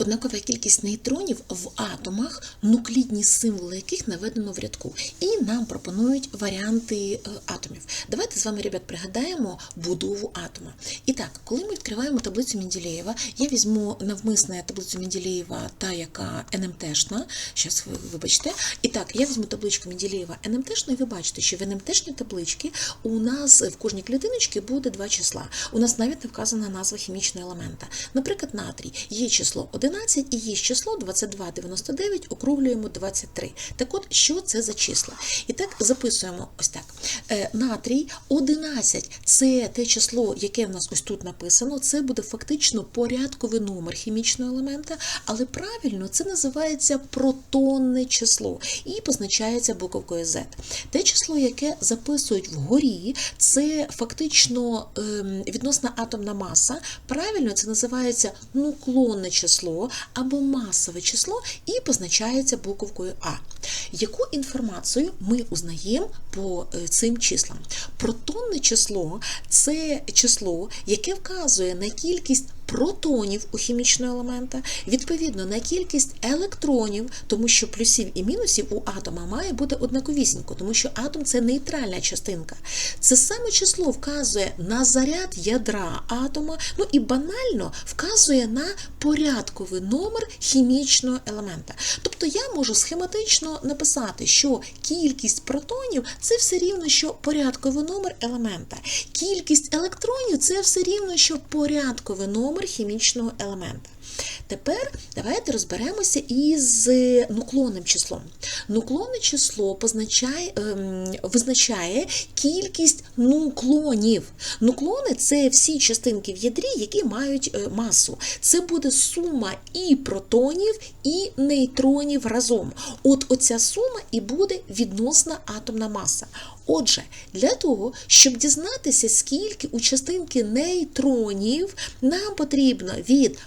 однакова кількість нейтронів в атомах, нуклідні символи яких наведено в рядку. І нам пропонують варіанти е, атомів. Давайте з вами, ребят, пригадаємо будову атома. І так, коли ми відкриваємо таблицю Менделєєва, я візьму навмисне таблицю Менделєєва, та яка НМТшна. Щас, ви- вибачте. І так, я візьму табличку Менделєєва НМТшну, і ви бачите, що в НМТшній табличці у нас в кожній клітиночці буде два числа. У нас навіть не вказана назва хімічного елемента. Наприклад, натрій є число 11 і є число 2299, округлюємо 23. Так от, що це за числа? І так записуємо ось так. Е, Натрій 11 це те число, яке в нас ось тут написано. Це буде фактично порядковий номер хімічного елемента, але правильно це називається протонне число і позначається буковкою Z. Те число, яке записують вгорі, це фактично ем, відносна атомна маса. Правильно, це називається нуклонне число або масове число і позначається буковкою А. Яку інформацію ми узнаємо по е, цим числам? Протонне число це число, яке вказує на кількість протонів у хімічного елемента, відповідно на кількість електронів, тому що плюсів і мінусів у атома має бути однаковісінько, тому що атом це нейтральна частинка. Це саме число вказує на заряд ядра атома, ну і банально вказує на порядковий номер хімічного елемента. Тобто я можу схематично написати, що кількість протонів це все рівно, що порядковий номер елемента. Кількість електронів це все рівно, що порядковий номер хімічного елемента. Тепер давайте розберемося із нуклонним числом. Нуклонне число позначає, ем, визначає кількість нуклонів. Нуклони це всі частинки в ядрі, які мають е, масу. Це буде сума і протонів, і нейтронів разом. От оця сума і буде відносна атомна маса. Отже, для того, щоб дізнатися, скільки у частинки нейтронів, нам потрібно від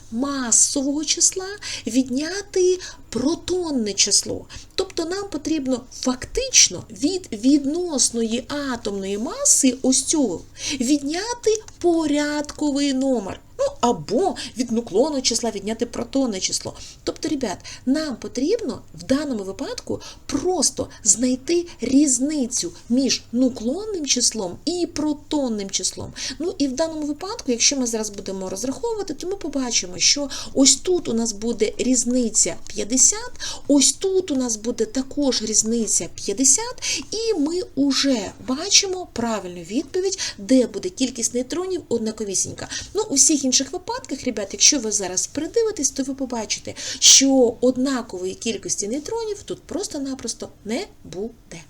масового числа відняти протонне число. Тобто нам потрібно фактично від відносної атомної маси ось цього відняти порядковий номер. Або від нуклонного числа відняти протонне число. Тобто, ребят, нам потрібно в даному випадку просто знайти різницю між нуклонним числом і протонним числом. Ну і в даному випадку, якщо ми зараз будемо розраховувати, то ми побачимо, що ось тут у нас буде різниця 50, ось тут у нас буде також різниця 50, і ми вже бачимо правильну відповідь, де буде кількість нейтронів однаковісінька. Ну, у всіх інших випадках, ребят, якщо ви зараз придивитесь, то ви побачите, що однакової кількості нейтронів тут просто-напросто не буде.